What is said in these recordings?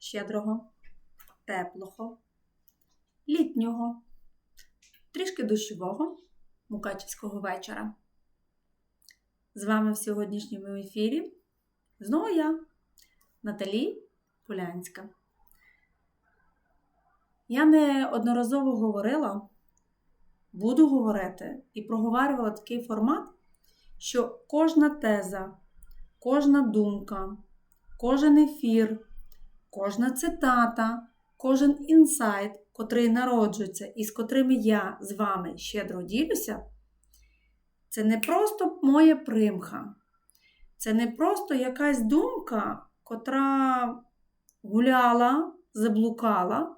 щедрого, теплого, літнього, трішки дощового мукачівського вечора. З вами в сьогоднішньому ефірі знову я, Наталі Полянська. Я неодноразово говорила, буду говорити і проговорювала такий формат, що кожна теза, кожна думка, кожен ефір, кожна цитата, кожен інсайт, котрий народжується і з котрими я з вами щедро ділюся, це не просто моя примха, це не просто якась думка, котра гуляла, заблукала.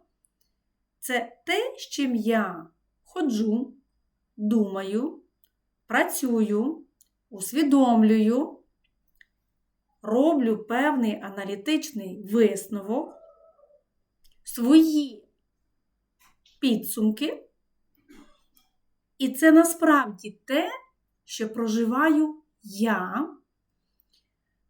Це те, з чим я ходжу, думаю, працюю, усвідомлюю, роблю певний аналітичний висновок, свої підсумки. І це насправді те, що проживаю я,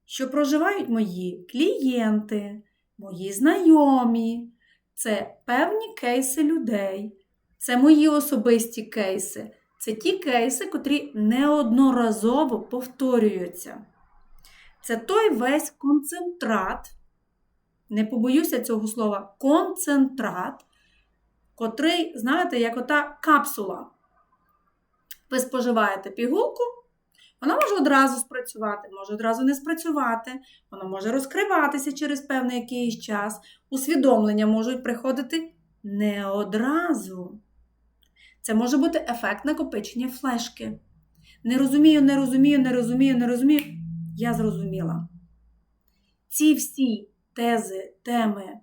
що проживають мої клієнти, мої знайомі. Це певні кейси людей, це мої особисті кейси. Це ті кейси, котрі неодноразово повторюються. Це той весь концентрат, не побоюся цього слова, концентрат, котрий, знаєте, як ота капсула. Ви споживаєте пігулку, вона може одразу спрацювати, може одразу не спрацювати, вона може розкриватися через певний якийсь час. Усвідомлення можуть приходити не одразу. Це може бути ефект накопичення флешки. Не розумію, не розумію, не розумію, не розумію. Я зрозуміла. Ці всі тези, теми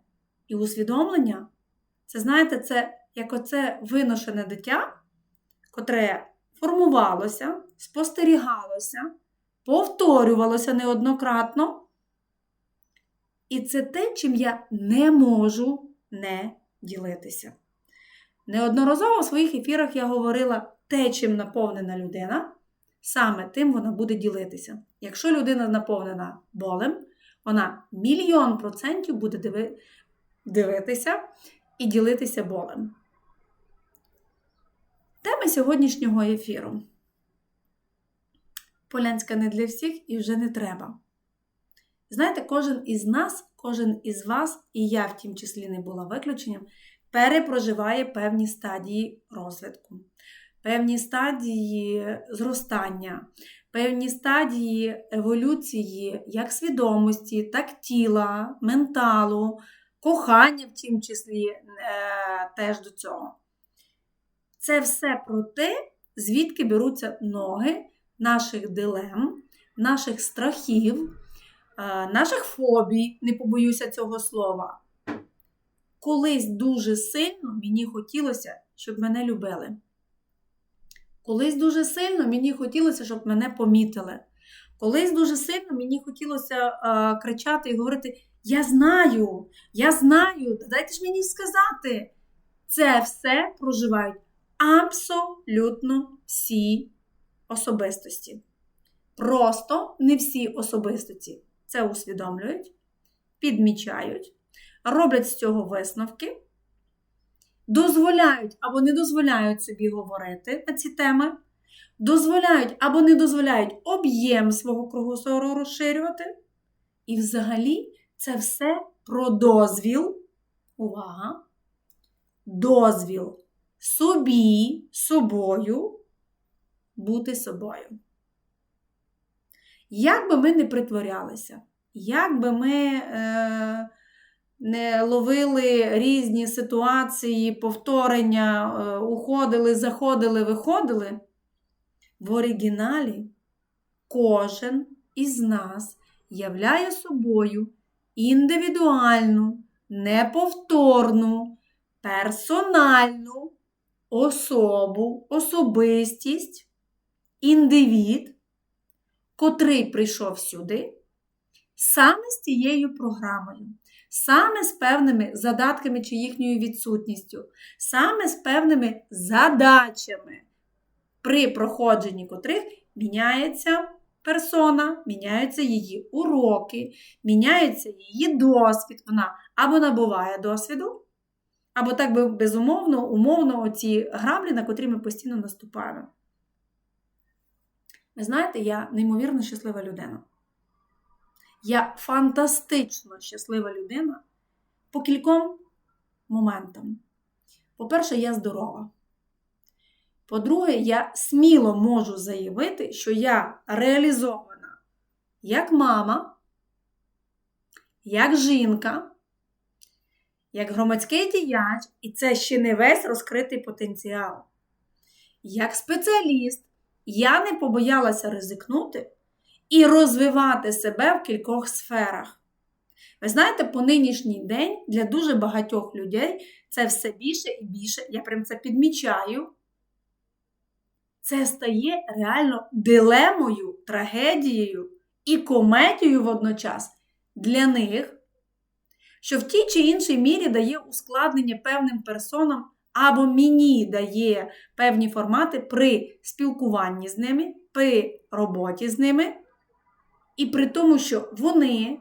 і усвідомлення, це, знаєте, це як оце виношене дитя, котре формувалося, спостерігалося, повторювалося неоднократно. І це те, чим я не можу не ділитися. Неодноразово в своїх ефірах я говорила те, чим наповнена людина, саме тим вона буде ділитися. Якщо людина наповнена болем, вона мільйон процентів буде диви... дивитися і ділитися болем. Тема сьогоднішнього ефіру. Полянська не для всіх і вже не треба. Знаєте, кожен із нас, кожен із вас, і я в тім числі не була виключенням, перепроживає певні стадії розвитку, певні стадії зростання, певні стадії еволюції як свідомості, так тіла, менталу, кохання в тім числі е, теж до цього. Це все про те, звідки беруться ноги наших дилем, наших страхів, наших фобій, не побоюся цього слова. Колись дуже сильно мені хотілося, щоб мене любили. Колись дуже сильно мені хотілося, щоб мене помітили. Колись дуже сильно мені хотілося а, кричати і говорити: Я знаю, я знаю, дайте ж мені сказати. Це все проживають абсолютно всі особистості. Просто не всі особистості це усвідомлюють, підмічають, роблять з цього висновки, дозволяють або не дозволяють собі говорити на ці теми, дозволяють або не дозволяють об'єм свого кругозору розширювати. І взагалі це все про дозвіл. Увага! Дозвіл собі, собою бути собою. Як би ми не притворялися, як би ми е, не ловили різні ситуації, повторення, е, уходили, заходили, виходили, в оригіналі кожен із нас являє собою індивідуальну, неповторну, персональну особу, особистість, індивід, котрий прийшов сюди саме з тією програмою, саме з певними задатками чи їхньою відсутністю, саме з певними задачами, при проходженні котрих міняється персона, міняються її уроки, міняється її досвід. Вона або набуває досвіду, або так би безумовно, умовно, оці граблі, на котрі ми постійно наступаємо. Ви знаєте, я неймовірно щаслива людина. Я фантастично щаслива людина по кільком моментам. По-перше, я здорова. По-друге, я сміло можу заявити, що я реалізована як мама, як жінка, як громадський діяч, і це ще не весь розкритий потенціал. Як спеціаліст, я не побоялася ризикнути і розвивати себе в кількох сферах. Ви знаєте, по нинішній день для дуже багатьох людей це все більше і більше, я прям це підмічаю. Це стає реально дилемою, трагедією і комедією водночас для них, що в тій чи іншій мірі дає ускладнення певним персонам або мені дає певні формати при спілкуванні з ними, при роботі з ними, і при тому, що вони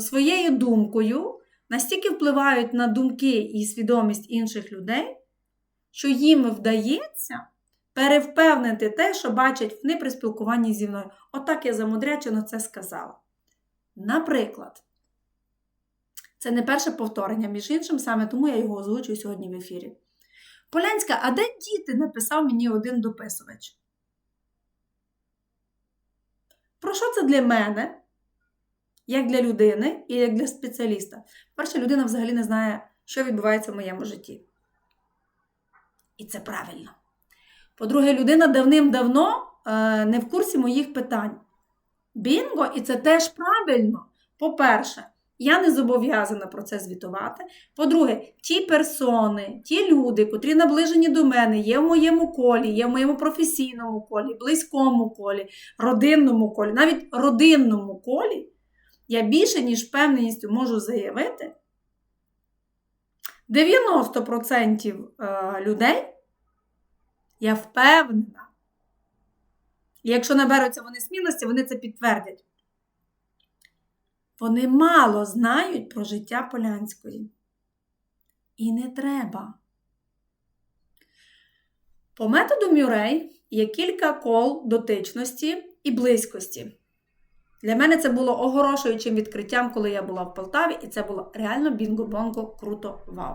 своєю думкою настільки впливають на думки і свідомість інших людей, що їм вдається перевпевнити те, що бачать вони при спілкуванні зі мною. Отак я замудрячено це сказала. Наприклад, це не перше повторення, між іншим, саме тому я його озвучую сьогодні в ефірі. Полянська, а де діти? написав мені один дописувач. Про що це для мене, як для людини і як для спеціаліста? Перша людина взагалі не знає, що відбувається в моєму житті. І це правильно. По-друге, людина давним-давно е, не в курсі моїх питань. Бінго, і це теж правильно. По-перше, я не зобов'язана про це звітувати. По-друге, ті персони, ті люди, котрі наближені до мене, є в моєму колі, є в моєму професійному колі, близькому колі, родинному колі, навіть родинному колі, я більше, ніж впевненістю можу заявити, 90% е, людей я впевнена. І якщо наберуться вони смілості, вони це підтвердять. Вони мало знають про життя Полянської. І не треба. По методу Мюрей є кілька кол дотичності і близькості. Для мене це було огорошуючим відкриттям, коли я була в Полтаві, і це було реально бінго-бонго круто вау.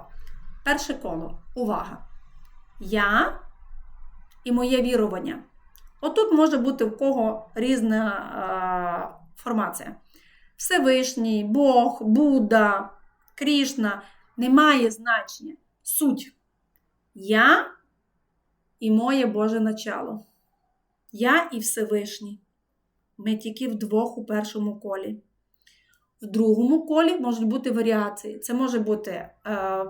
Перше коло. Увага! Я і моє вірування. Отут може бути в кого різна е, формація. Всевишній, Бог, Будда, Крішна не має значення. Суть. Я і моє Боже начало. Я і Всевишній. Ми тільки вдвох у першому колі. В другому колі можуть бути варіації. Це може бути е,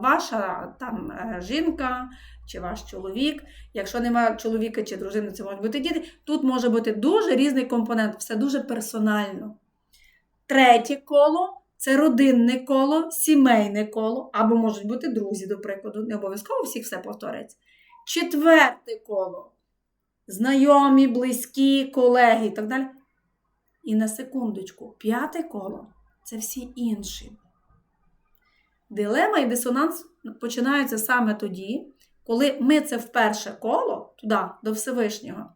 ваша там е, жінка чи ваш чоловік. Якщо немає чоловіка чи дружини, це можуть бути діти. Тут може бути дуже різний компонент, все дуже персонально. Третє коло це родинне коло, сімейне коло, або можуть бути друзі, до прикладу. Не обов'язково всіх все повториться. Четверте коло знайомі, близькі, колеги і так далі. І на секундочку, п'яте коло це всі інші. Дилема і дисонанс починаються саме тоді, коли ми це в перше коло, туди, до Всевишнього,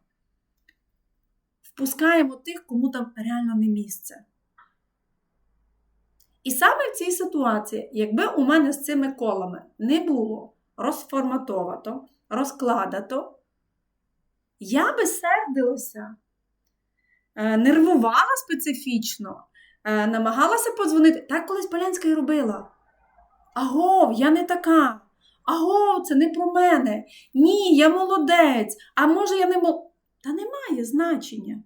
впускаємо тих, кому там реально не місце. І саме в цій ситуації, якби у мене з цими колами не було розформатовато, розкладато, я би сердилася, е, нервувала специфічно, е, намагалася подзвонити. Так колись Полянська і робила. Агов, я не така. Агов, це не про мене. Ні, я молодець. А може, я не мол... Та немає значення.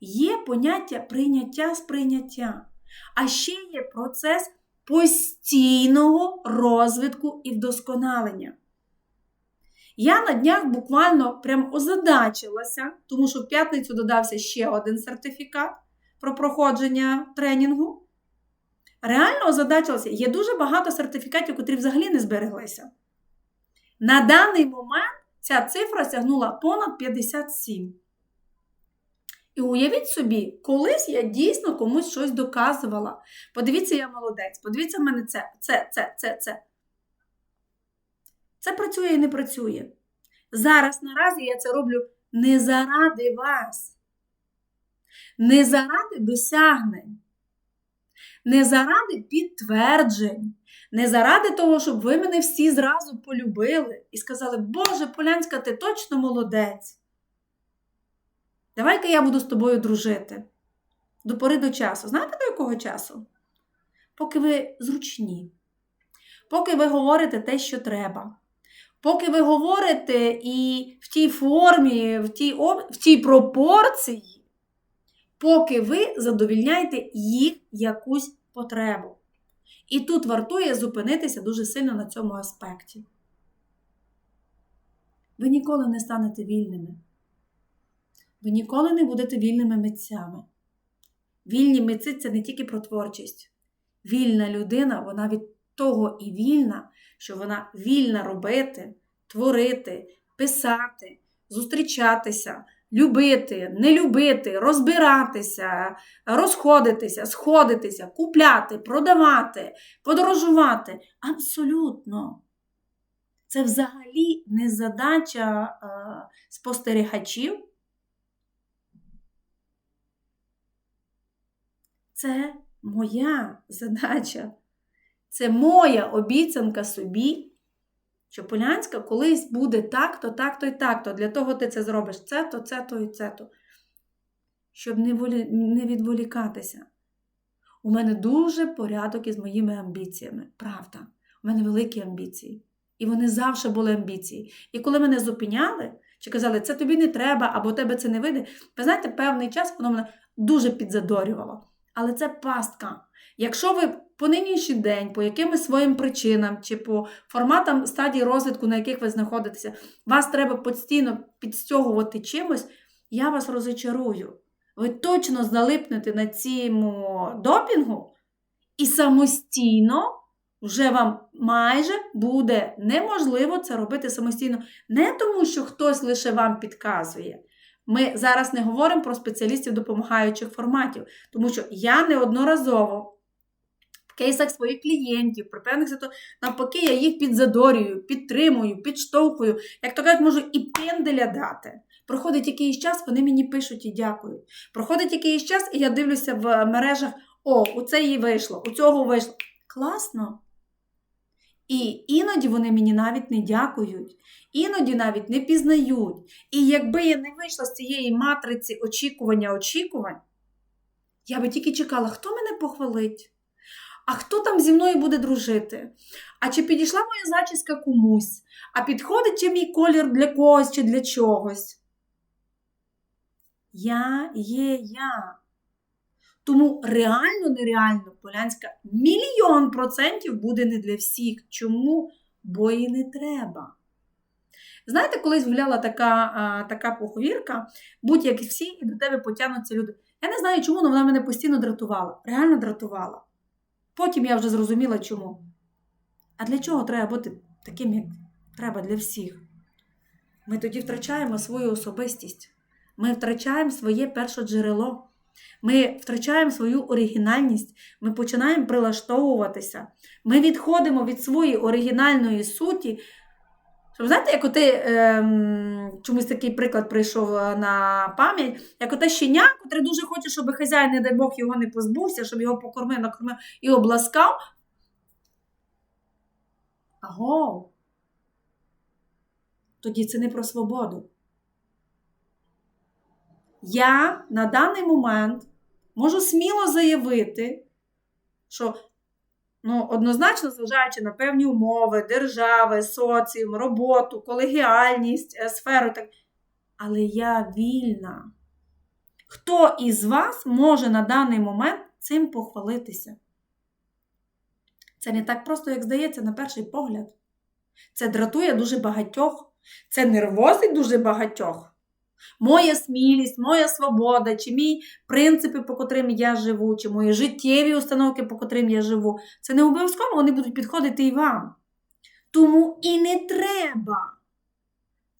Є поняття прийняття сприйняття. А ще є процес постійного розвитку і вдосконалення. Я на днях буквально прям озадачилася, тому що в п'ятницю додався ще один сертифікат про проходження тренінгу. Реально озадачилася, є дуже багато сертифікатів, котрі взагалі не збереглися. На даний момент ця цифра сягнула понад 57. І уявіть собі, колись я дійсно комусь щось доказувала. Подивіться, я молодець, подивіться в мене це, це, це, це, це. Це працює і не працює. Зараз наразі я це роблю не заради вас, не заради досягнень, не заради підтверджень, не заради того, щоб ви мене всі зразу полюбили і сказали, Боже, Полянська, ти точно молодець. Давай-ка я буду з тобою дружити. До пори до часу. Знаєте до якого часу? Поки ви зручні, поки ви говорите те, що треба. Поки ви говорите і в тій формі, в тій, в тій пропорції, поки ви задовільняєте їх якусь потребу. І тут вартує зупинитися дуже сильно на цьому аспекті. Ви ніколи не станете вільними. Ви ніколи не будете вільними митцями. Вільні митці це не тільки про творчість. Вільна людина, вона від того і вільна, що вона вільна робити, творити, писати, зустрічатися, любити, не любити, розбиратися, розходитися, сходитися, купляти, продавати, подорожувати. Абсолютно. Це взагалі не задача е, спостерігачів. Це моя задача. Це моя обіцянка собі, що Полянська колись буде так-то, так-то і так-то. Для того ти це зробиш це-то, це-то і це-то. Щоб не, не відволікатися. У мене дуже порядок із моїми амбіціями. Правда, у мене великі амбіції. І вони завжди були амбіції. І коли мене зупиняли, чи казали, це тобі не треба, або тебе це не вийде, ви знаєте, певний час воно мене дуже підзадорювало. Але це пастка. Якщо ви по нинішній день, по якимось своїм причинам чи по форматам стадії розвитку, на яких ви знаходитеся, вас треба постійно підстягувати чимось, я вас розочарую. Ви точно залипнете на цьому допінгу, і самостійно вже вам майже буде неможливо це робити самостійно. Не тому, що хтось лише вам підказує. Ми зараз не говоримо про спеціалістів допомагаючих форматів, тому що я неодноразово в кейсах своїх клієнтів, при певних ситуаціях, навпаки, я їх підзадорюю, підтримую, підштовхую, як то кажуть, можу і пенделя дати. Проходить якийсь час, вони мені пишуть і дякують. Проходить якийсь час, і я дивлюся в мережах: о, у це їй вийшло, у цього вийшло. Класно. І іноді вони мені навіть не дякують, іноді навіть не пізнають. І якби я не вийшла з цієї матриці очікування очікувань, я би тільки чекала, хто мене похвалить, а хто там зі мною буде дружити? А чи підійшла моя зачіска комусь, а підходить чи мій колір для когось чи для чогось? Я є я. Тому реально, нереально Полянська мільйон процентів буде не для всіх. Чому? Бо і не треба. Знаєте, колись гуляла така а, така поховірка, будь-як всі, і до тебе потягнуться люди. Я не знаю, чому, але вона мене постійно дратувала. Реально дратувала. Потім я вже зрозуміла, чому. А для чого треба бути таким, як треба для всіх? Ми тоді втрачаємо свою особистість. Ми втрачаємо своє перше джерело. Ми втрачаємо свою оригінальність, ми починаємо прилаштовуватися. Ми відходимо від своєї оригінальної суті. Щоб, знаєте, як оти, ем, чомусь такий приклад прийшов е, на пам'ять, як оте щеня, котре дуже хоче, щоб хазяїн, не дай Бог, його не позбувся, щоб його покормив, накормив і обласкав. Аго. Тоді це не про свободу. Я на даний момент можу сміло заявити, що ну, однозначно, зважаючи на певні умови, держави, соціум, роботу, колегіальність, е, сферу, так, але я вільна. Хто із вас може на даний момент цим похвалитися? Це не так просто, як здається, на перший погляд. Це дратує дуже багатьох, це нервозить дуже багатьох. Моя смілість, моя свобода, чи мій принципи, по котрим я живу, чи мої життєві установки, по котрим я живу. Це не обов'язково вони будуть підходити і вам. Тому і не треба.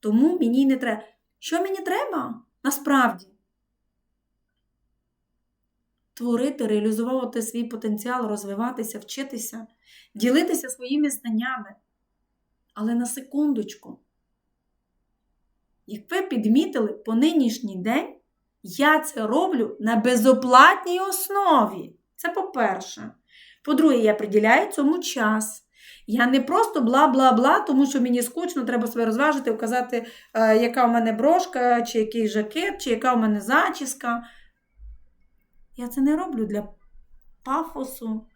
Тому мені не треба. Що мені треба? Насправді? творити, реалізовувати свій потенціал, розвиватися, вчитися, ділитися своїми знаннями. Але на секундочку, як ви підмітили, по нинішній день я це роблю на безоплатній основі. Це по-перше. По-друге, я приділяю цьому час. Я не просто бла-бла-бла, тому що мені скучно, треба себе розважити, вказати, е, яка в мене брошка, чи який жакет, чи яка в мене зачіска. Я це не роблю для пафосу,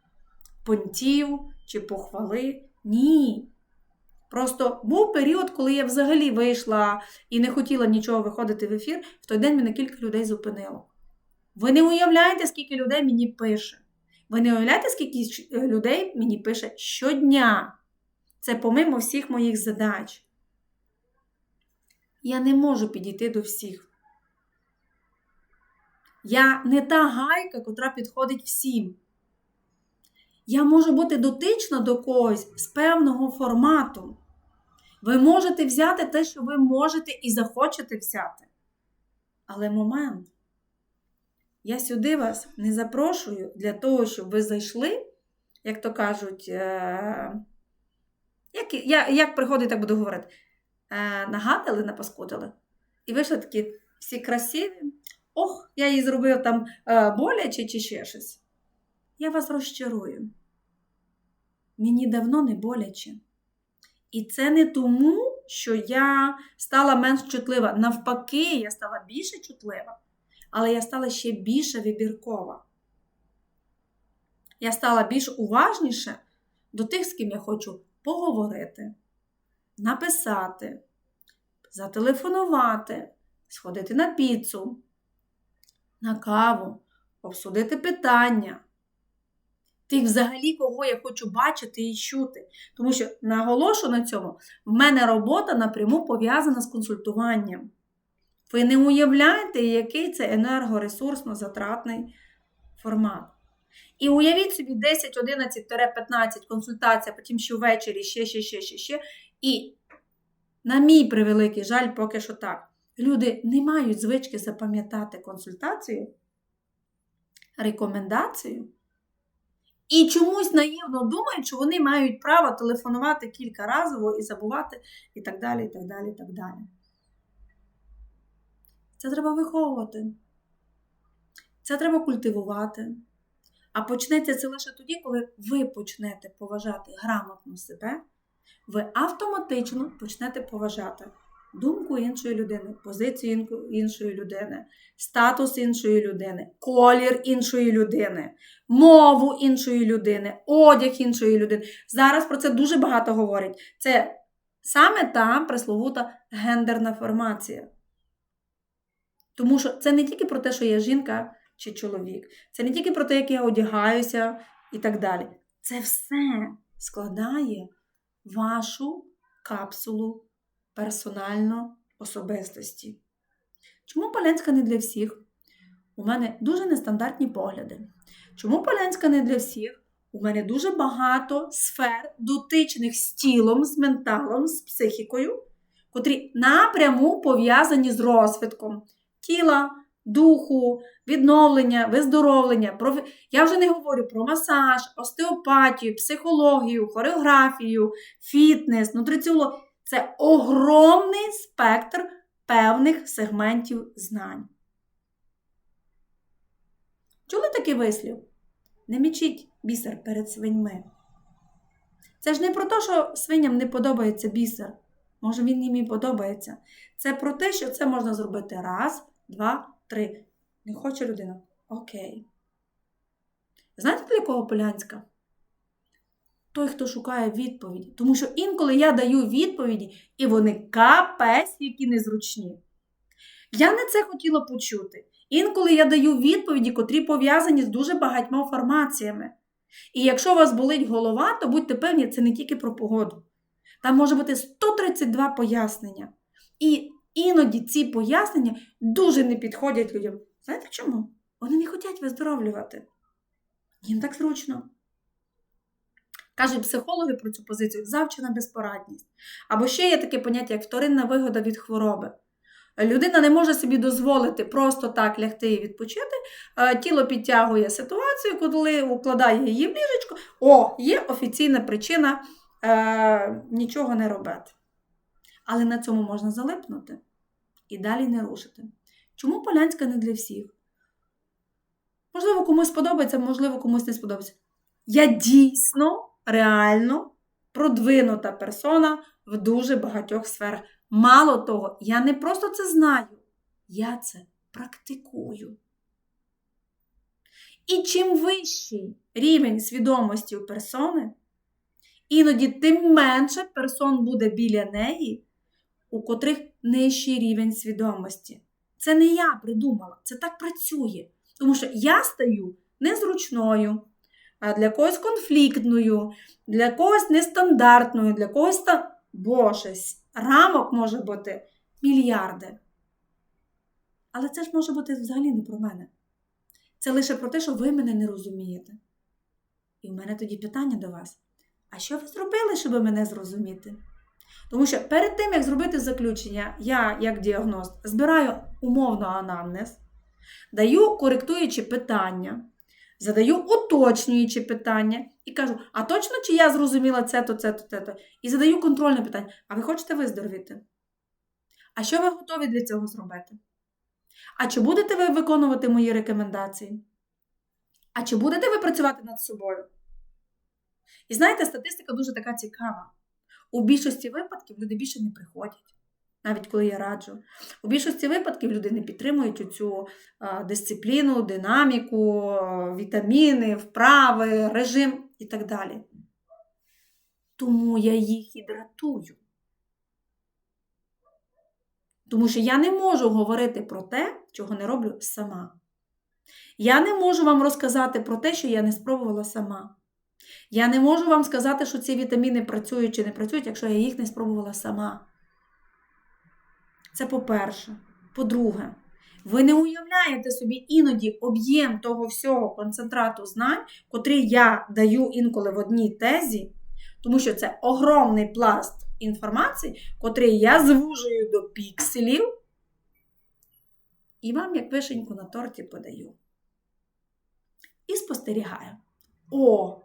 понтів чи похвали. Ні. Просто був період, коли я взагалі вийшла і не хотіла нічого виходити в ефір. В той день мене кілька людей зупинило. Ви не уявляєте, скільки людей мені пише. Ви не уявляєте, скільки людей мені пише щодня. Це помимо всіх моїх задач. Я не можу підійти до всіх. Я не та гайка, котра підходить всім. Я можу бути дотична до когось з певного формату. Ви можете взяти те, що ви можете і захочете взяти. Але момент. Я сюди вас не запрошую для того, щоб ви зайшли, як то кажуть, е- як, я, як приходить, так буду говорити, е- нагадали, напаскудили. І вийшли такі всі красиві. Ох, я їй зробив там е- боляче чи ще щось. Я вас розчарую. Мені давно не боляче. І це не тому, що я стала менш чутлива. Навпаки, я стала більше чутлива, але я стала ще більше вибіркова. Я стала більш уважніше до тих, з ким я хочу поговорити, написати, зателефонувати, сходити на піцу, на каву, обсудити питання. Тих взагалі, кого я хочу бачити і чути. Тому що наголошу на цьому, в мене робота напряму пов'язана з консультуванням. Ви не уявляєте, який це енергоресурсно затратний формат. І уявіть собі 10, 11, 15 консультацій, а потім ще ввечері, ще, ще, ще, ще, ще. І, на мій превеликий жаль, поки що так. Люди не мають звички запам'ятати консультацію, рекомендацію. І чомусь наївно думають, що вони мають право телефонувати кілька разово і забувати, і так далі, і так далі, і так далі. Це треба виховувати. Це треба культивувати. А почнеться це лише тоді, коли ви почнете поважати грамотно себе, ви автоматично почнете поважати думку іншої людини, позицію іншої людини, статус іншої людини, колір іншої людини, мову іншої людини, одяг іншої людини. Зараз про це дуже багато говорять. Це саме та пресловута гендерна формація. Тому що це не тільки про те, що я жінка чи чоловік, це не тільки про те, як я одягаюся і так далі. Це все складає вашу капсулу персонально особистості. Чому Полянська не для всіх? У мене дуже нестандартні погляди. Чому Полянська не для всіх? У мене дуже багато сфер, дотичних з тілом, з менталом, з психікою, котрі напряму пов'язані з розвитком тіла, духу, відновлення, виздоровлення. Про... Я вже не говорю про масаж, остеопатію, психологію, хореографію, фітнес, нутриціологію. Це огромний спектр певних сегментів знань. Чули такий вислів? Не мічіть бісер перед свиньми. Це ж не про те, що свиням не подобається бісер. Може, він їм і подобається. Це про те, що це можна зробити раз, два, три. Не хоче людина? Окей. Знаєте, для кого Полянська? Той, хто шукає відповіді. Тому що інколи я даю відповіді, і вони капець, які незручні. Я не це хотіла почути. Інколи я даю відповіді, котрі пов'язані з дуже багатьма формаціями. І якщо у вас болить голова, то будьте певні, це не тільки про погоду. Там може бути 132 пояснення. І іноді ці пояснення дуже не підходять людям. Знаєте чому? Вони не хочуть виздоровлювати. Їм так зручно. Кажуть психологи про цю позицію завчена безпорадність. Або ще є таке поняття, як вторинна вигода від хвороби. Людина не може собі дозволити просто так лягти і відпочити. Е, Тіло підтягує ситуацію, коли укладає її в ліжечко. О, є офіційна причина е, нічого не робити. Але на цьому можна залипнути і далі не рушити. Чому Полянська не для всіх? Можливо, комусь сподобається, можливо, комусь не сподобається. Я дійсно, реально продвинута персона в дуже багатьох сферах. Мало того, я не просто це знаю, я це практикую. І чим вищий рівень свідомості у персони, іноді тим менше персон буде біля неї, у котрих нижчий рівень свідомості. Це не я придумала, це так працює. Тому що я стаю незручною, для когось конфліктною, для когось нестандартною, для когось та. Боже, рамок може бути мільярди. Але це ж може бути взагалі не про мене. Це лише про те, що ви мене не розумієте. І в мене тоді питання до вас: а що ви зробили, щоб мене зрозуміти? Тому що перед тим, як зробити заключення, я, як діагност, збираю умовно анамнез, даю коректуючі питання, задаю уточнюючі питання і кажу: а точно чи я зрозуміла це-то, це-то, це-то? І задаю контрольне питання: а ви хочете виздоровіти? А що ви готові для цього зробити? А чи будете ви виконувати мої рекомендації? А чи будете ви працювати над собою? І знаєте, статистика дуже така цікава. У більшості випадків люди більше не приходять, навіть коли я раджу. У більшості випадків люди не підтримують цю дисципліну, динаміку, вітаміни, вправи, режим і так далі. Тому я їх і дратую. Тому що я не можу говорити про те, чого не роблю сама. Я не можу вам розказати про те, що я не спробувала сама. Я не можу вам сказати, що ці вітаміни працюють чи не працюють, якщо я їх не спробувала сама. Це по-перше. По-друге, ви не уявляєте собі іноді об'єм того всього концентрату знань, котрий я даю інколи в одній тезі, тому що це огромний пласт інформації, котрий я звужую до пікселів, і вам, як вишеньку на торті, подаю. І спостерігаю. О,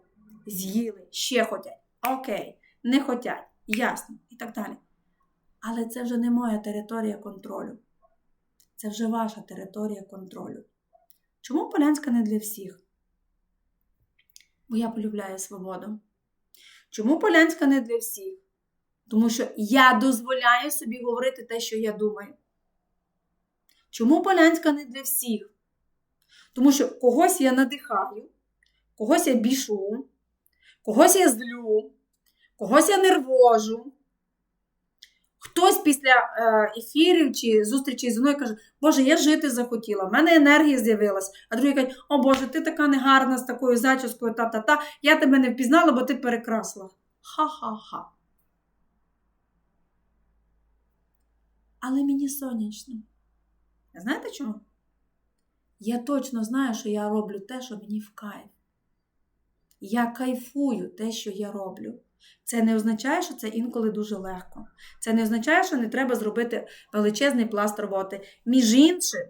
з'їли, ще хотять. Окей, не хотять, ясно, і так далі. Але це вже не моя територія контролю. Це вже ваша територія контролю. Чому Полянська не для всіх? Бо я полюбляю свободу. Чому Полянська не для всіх? Тому що я дозволяю собі говорити те, що я думаю. Чому Полянська не для всіх? Тому що когось я надихаю, когось я бішу, когось я злю, когось я нервожу. Хтось після е, ефірів чи зустрічі зі мною каже, Боже, я жити захотіла, в мене енергія з'явилась. А другий каже, о Боже, ти така негарна з такою зачіскою, та-та-та, я тебе не впізнала, бо ти перекрасла. Ха-ха-ха. Але мені сонячно. Знаєте чому? Я точно знаю, що я роблю те, що мені в кайф. Я кайфую те, що я роблю. Це не означає, що це інколи дуже легко. Це не означає, що не треба зробити величезний пласт роботи. Між іншим,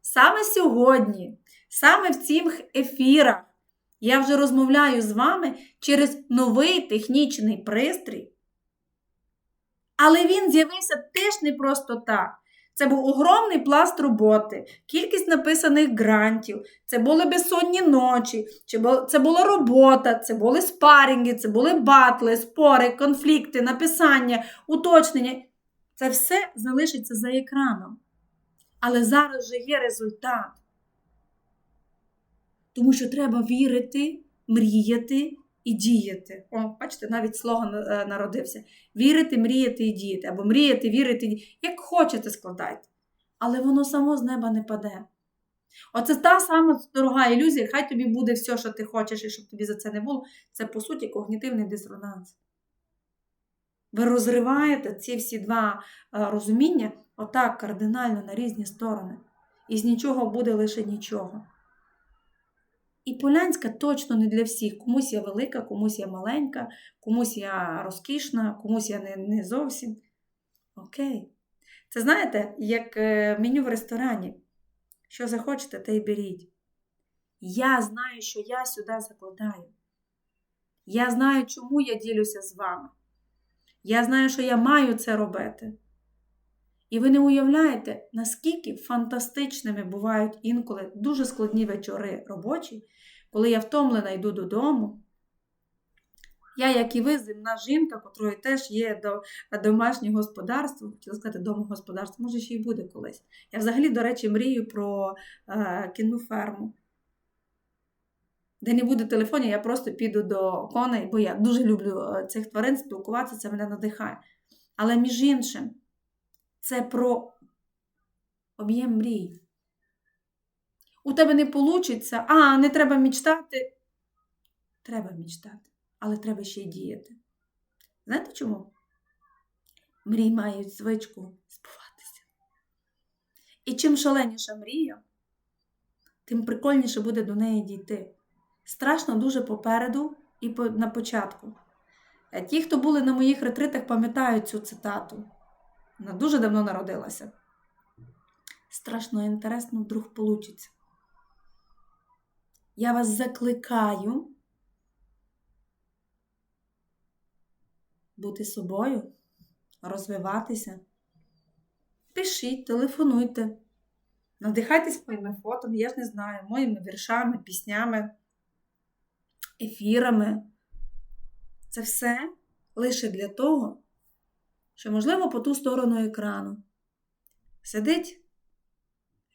саме сьогодні, саме в цих ефірах, я вже розмовляю з вами через новий технічний пристрій. Але він з'явився теж не просто так. Це був огромний пласт роботи, кількість написаних грантів, це були безсонні ночі, це була робота, це були спарінги, це були батли, спори, конфлікти, написання, уточнення. Це все залишиться за екраном. Але зараз вже є результат. Тому що треба вірити, мріяти і діяти. О, бачите, навіть слоган е, народився. Вірити, мріяти і діяти. Або мріяти, вірити, як хочете, складайте. Але воно само з неба не паде. Оце та сама дорога ілюзія, хай тобі буде все, що ти хочеш, і щоб тобі за це не було. Це, по суті, когнітивний дисонанс. Ви розриваєте ці всі два е, розуміння отак кардинально на різні сторони. І з нічого буде лише нічого. І Полянська точно не для всіх. Комусь я велика, комусь я маленька, комусь я розкішна, комусь я не, не зовсім. Окей. Це знаєте, як е, меню в ресторані. Що захочете, те й беріть. Я знаю, що я сюди закладаю. Я знаю, чому я ділюся з вами. Я знаю, що я маю це робити. І ви не уявляєте, наскільки фантастичними бувають інколи дуже складні вечори робочі, коли я втомлена йду додому. Я, як і ви, земна жінка, котрої теж є до домашнє господарство, хотіла сказати домогосподарство, може, ще й буде колись. Я взагалі, до речі, мрію про е, кінну ферму. Де не буде телефонів, я просто піду до коней, бо я дуже люблю е, цих тварин, спілкуватися, це мене надихає. Але між іншим, це про об'єм мрій. У тебе не вийде, а не треба мічтати. Треба мічтати, але треба ще й діяти. Знаєте чому? Мрії мають звичку збуватися. І чим шаленіша мрія, тим прикольніше буде до неї дійти. Страшно дуже попереду і на початку. Ті, хто були на моїх ретритах, пам'ятають цю цитату. Вона дуже давно народилася. Страшно інтересно, вдруг получиться. Я вас закликаю бути собою, розвиватися. Пишіть, телефонуйте, надихайтесь моїми фото, я ж не знаю, моїми віршами, піснями, ефірами. Це все лише для того, що, можливо, по ту сторону екрану сидить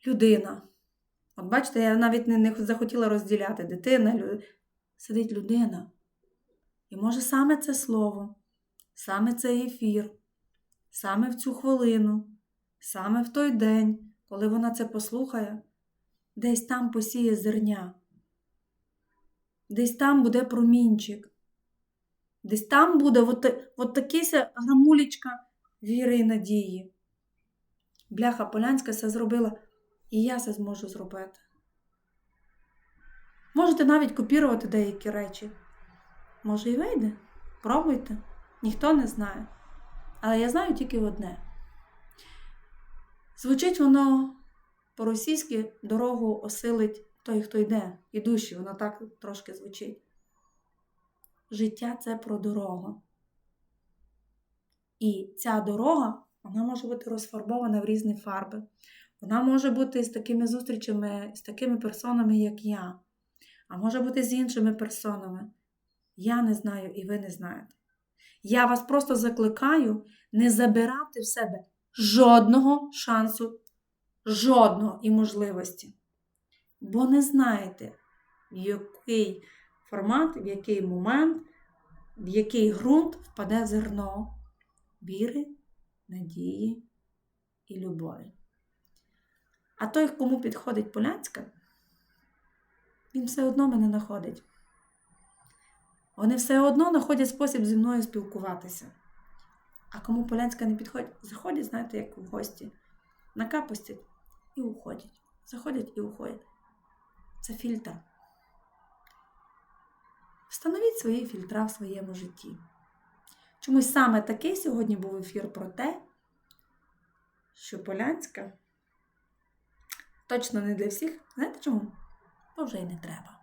людина. От бачите, я навіть не, не захотіла розділяти дитина, лю... сидить людина. І може саме це слово, саме цей ефір, саме в цю хвилину, саме в той день, коли вона це послухає, десь там посіє зерня, десь там буде промінчик. Десь там буде от, от такися грамулечка віри і надії. Бляха Полянська все зробила, і я це зможу зробити. Можете навіть копірувати деякі речі. Може і вийде. Пробуйте. Ніхто не знає. Але я знаю тільки одне. Звучить воно по-російськи дорогу осилить той, хто йде, ідущий, воно так трошки звучить життя це про дорогу. І ця дорога вона може бути розфарбована в різні фарби. Вона може бути з такими зустрічами, з такими персонами, як я, а може бути з іншими персонами. Я не знаю, і ви не знаєте. Я вас просто закликаю не забирати в себе жодного шансу, жодного і можливості. Бо не знаєте, який формат, в який момент, в який ґрунт впаде зерно віри, надії і любові. А той, кому підходить Полянська, він все одно мене знаходить. Вони все одно знаходять спосіб зі мною спілкуватися. А кому Полянська не підходить, заходять, знаєте, як в гості, накапостять і уходять. Заходять і уходять. Це фільтр. Встановіть свої фільтра в своєму житті. Чомусь саме такий сьогодні був ефір про те, що Полянська точно не для всіх. Знаєте чому? Бо вже й не треба.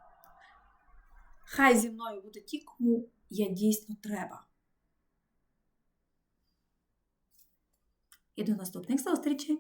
Хай зі мною буде ті, кому я дійсно треба. І до наступних зустрічей!